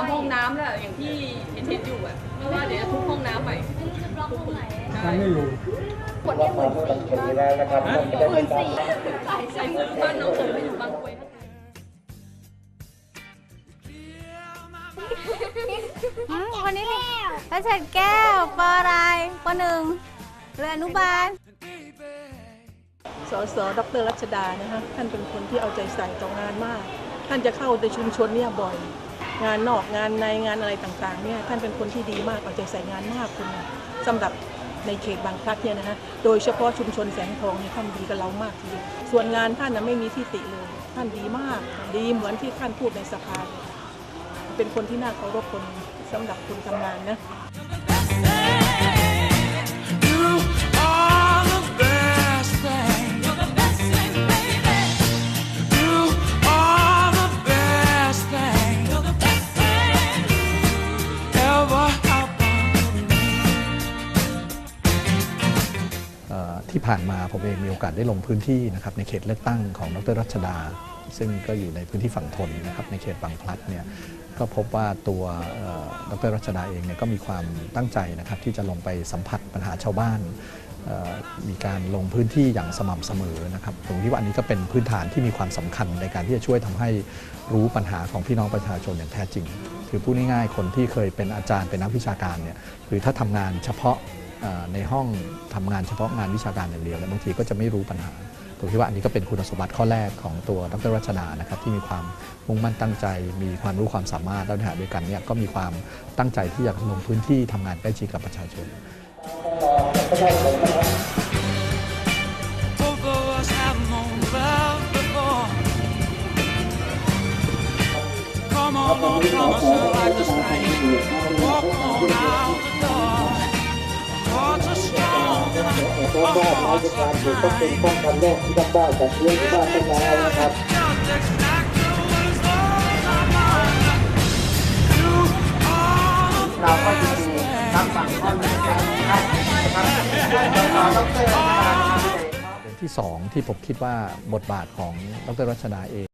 เพราะว่าเดี๋ยวจะทุบห้องน้ำใหม่ยังไม่รู้ขวดนี้หมื่นสี่บ้านหมื่นสี่ใส่ซื้อบ้านน้องผมไปอยู่บางกรวยนะอืมคนนี้นี่พระเฉดแก้วปออะไรปหนึ่งเรืออนุบาล สสดรรัชดานะคะท่านเป็นคนที่เอาใจใส่ต่องานมาก ท่านจะเข้าในชุมชนเนี่ยบ่อย งานนอกงานในงานอะไรต่างๆเนี่ยท่านเป็นคนที่ดีมากเอาใจใส่งานมากคุณสำหรับในเขตบางพลัดเนี่ยนะฮะโดยเฉพาะชุมชนแสงทองเนี่ยท่านดีกับเรามากทีเดียวส่วนงานท่านนะไม่มีที่ติเลย ท่านดีมาก ดีเหมือนที่ท่านพูดในสภาเป็นคนที่น่าเคารพคนสำหรับคนทำงานนะ ที่ผ่านมาผมเองมีโอกาสได้ลงพื้นที่นะครับในเขตเลือกตั้งของดรรัชดา ซึ่งก็อยู่ในพื้นที่ฝั่งทนนะครับในเขตบางพลัดเนี่ยก็พบว่าตัวดรรัชดาเองเนี่ยก็มีความตั้งใจนะครับที่จะลงไปสัมผัสปัญหาชาวบ้านมีการลงพื้นที่อย่างสม่ำเสมอนะครับผมคิดว่าอันนี้ก็เป็นพื้นฐานที่มีความสำคัญในการที่จะช่วยทำให้รู้ปัญหาของพี่น้องประชาชนอย่างแท้จริง คือพูดง่ายๆคนที่เคยเป็นอาจารย์เป็นนักวิชาการเนี่ยคือถ้าทำงานเฉพาะ ในห้องทำงานเฉพาะงานวิชาการอย่างเดียวแล้วบางทีก็จะไม่รู้ปัญหาผมคิดว่าอันนี้ก็เป็นคุณสมบัติข้อแรกของตัวดรรัชดานะครับที่มีความมุ่งมั่นตั้งใจ มีความรู้ความสามารถแล้วในขณะเดียวกันเนี่ยก็มีความตั้งใจที่อยากลงพื้นที่ทำงานใกล้ชิดกับประชาชน Both of us strong, our hearts are kind. ป้องกันโรคที่ต้องได้จากเรื่องที่บ้าต้นไม้นะครับเราก็ยินดีรับฟังข้อมูลนะครับขอดรนะครับประเด็นที่สองที่ผมคิดว่าบทบาทของดรรัชดาเอง